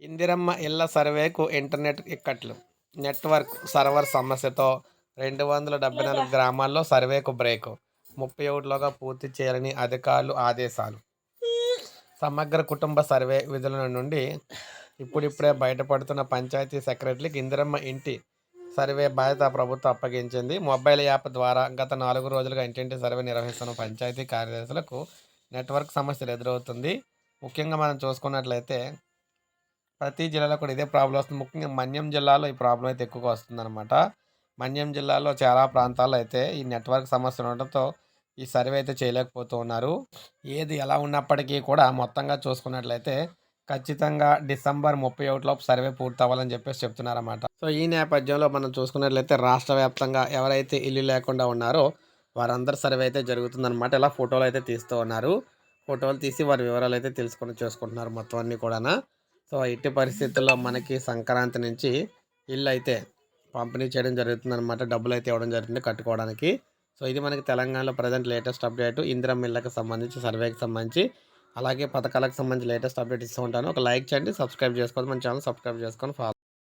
ఇందిరమ్మ ఇళ్ళ సర్వేకు ఇంటర్నెట్ ఇక్కట్లు. నెట్వర్క్ సర్వర్ సమస్యతో రెండు వందల డెబ్బై నాలుగు గ్రామాల్లో సర్వేకు బ్రేక్. ముప్పై ఒకటిలోగా పూర్తి చేయాలని అధికారులు ఆదేశాలు. సమగ్ర కుటుంబ సర్వే విధుల నుండి ఇప్పుడిప్పుడే బయటపడుతున్న పంచాయతీ సెక్రటరీకి ఇందిరమ్మ ఇంటి సర్వే బాధ్యత ప్రభుత్వం అప్పగించింది. మొబైల్ యాప్ ద్వారా గత నాలుగు రోజులుగా ఇంటింటి సర్వే నిర్వహిస్తున్న పంచాయతీ కార్యదర్శులకు నెట్వర్క్ సమస్యలు ఎదురవుతుంది. ముఖ్యంగా మనం చూసుకున్నట్లయితే ప్రతి జిల్లాలో కూడా ఇదే ప్రాబ్లం వస్తుంది. ముఖ్యంగా మన్యం జిల్లాలో ఈ ప్రాబ్లం అయితే ఎక్కువగా వస్తుందన్నమాట. మన్యం జిల్లాలో చాలా ప్రాంతాల్లో అయితే ఈ నెట్వర్క్ సమస్యలు ఉండటంతో ఈ సర్వే అయితే చేయలేకపోతూ ఉన్నారు. ఏది ఎలా ఉన్నప్పటికీ కూడా మొత్తంగా చూసుకున్నట్లయితే ఖచ్చితంగా డిసెంబర్ ముప్పై ఒకటిలోపు సర్వే పూర్తవ్వాలని చెప్పేసి చెప్తున్నారన్నమాట. సో ఈ నేపథ్యంలో మనం చూసుకున్నట్లయితే రాష్ట్ర వ్యాప్తంగా ఎవరైతే ఇల్లు లేకుండా ఉన్నారో వారందరి సర్వే అయితే జరుగుతుందన్నమాట. ఇలా ఫోటోలు అయితే తీస్తూ ఉన్నారు. ఫోటోలు తీసి వారి వివరాలు అయితే తెలుసుకొని చేసుకుంటున్నారు మొత్తం అన్నీ కూడా సో ఇట్టి పరిస్థితుల్లో మనకి సంక్రాంతి నుంచి ఇల్లు అయితే పంపిణీ చేయడం జరుగుతుంది అనమాట డబ్బులు అయితే ఇవ్వడం జరుగుతుంది కట్టుకోవడానికి. సో ఇది మనకి తెలంగాణలో ప్రజెంట్ లేటెస్ట్ అప్డేట్. ఇందిరం ఇళ్ళకి సంబంధించి సర్వేకి సంబంధించి అలాగే పథకాలకు సంబంధించి లేటెస్ట్ అప్డేట్ ఇస్తూ ఉంటాను. ఒక లైక్ చేయండి సబ్స్క్రైబ్ చేసుకోండి మన ఛానల్ సబ్స్క్రైబ్ చేసుకొని ఫాలో